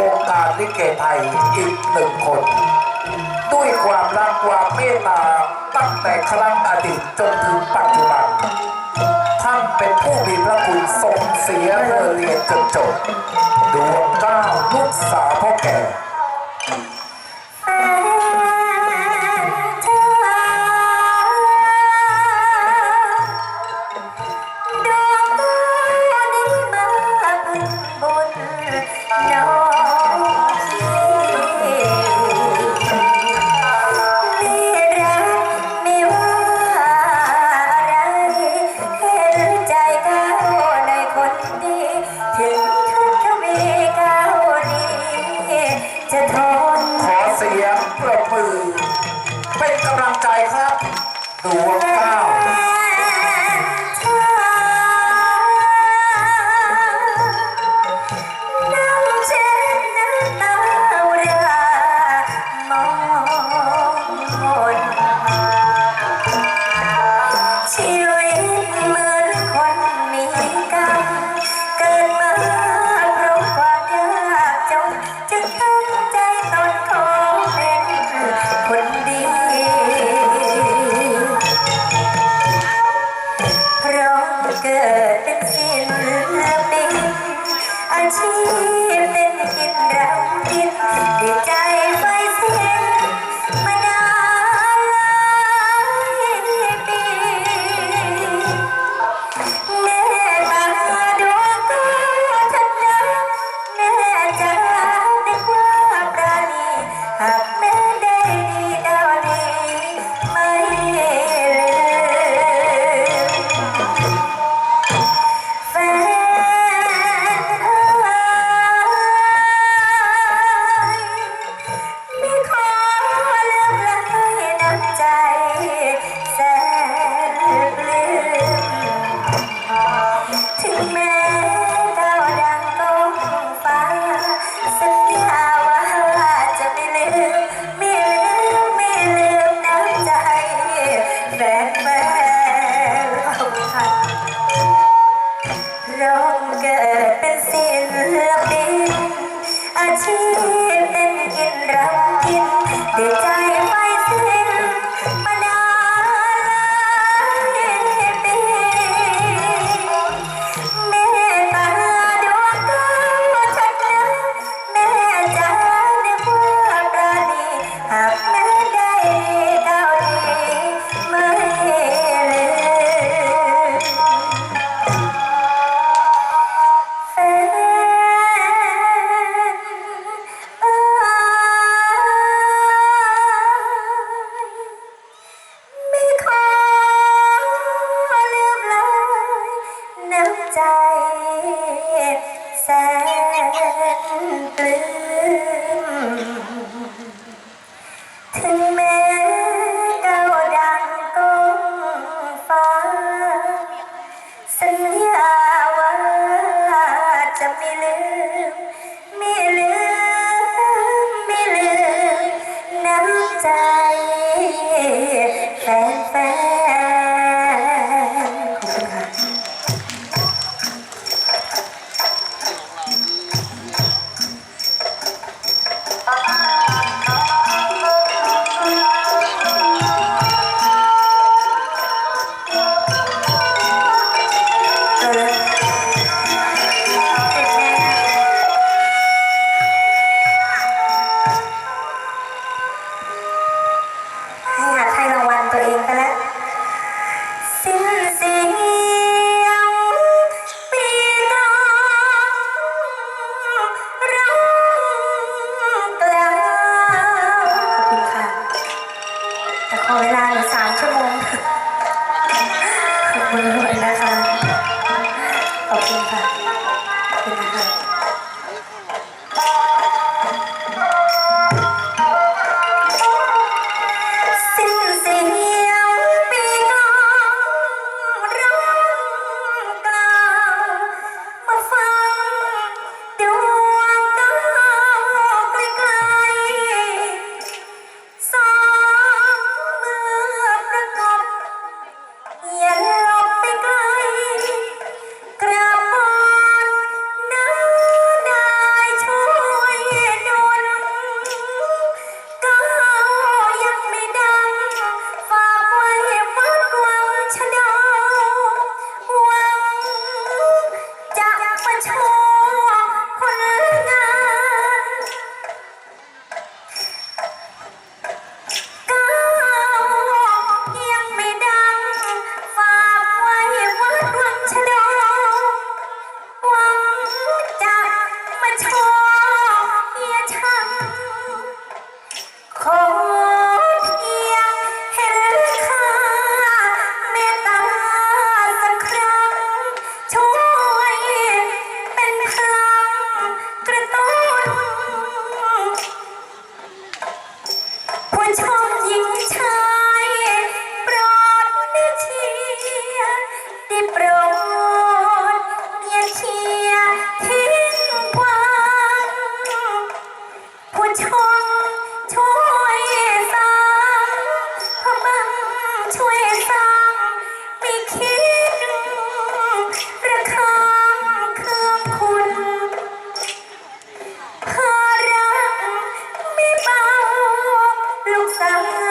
วงการลิเกไทยอีกหนึ่งคน ด้วยความรักความเมตตาตั้งแต่ครั้งอดีตจนถึงปัจจุบัน ท่านเป็นผู้มีพระคุณทรงเสียเรือเรียนจนจบ কাছে 在。 ขอเวลาหนูสามชั่วโมงขอบคุณ Sahara.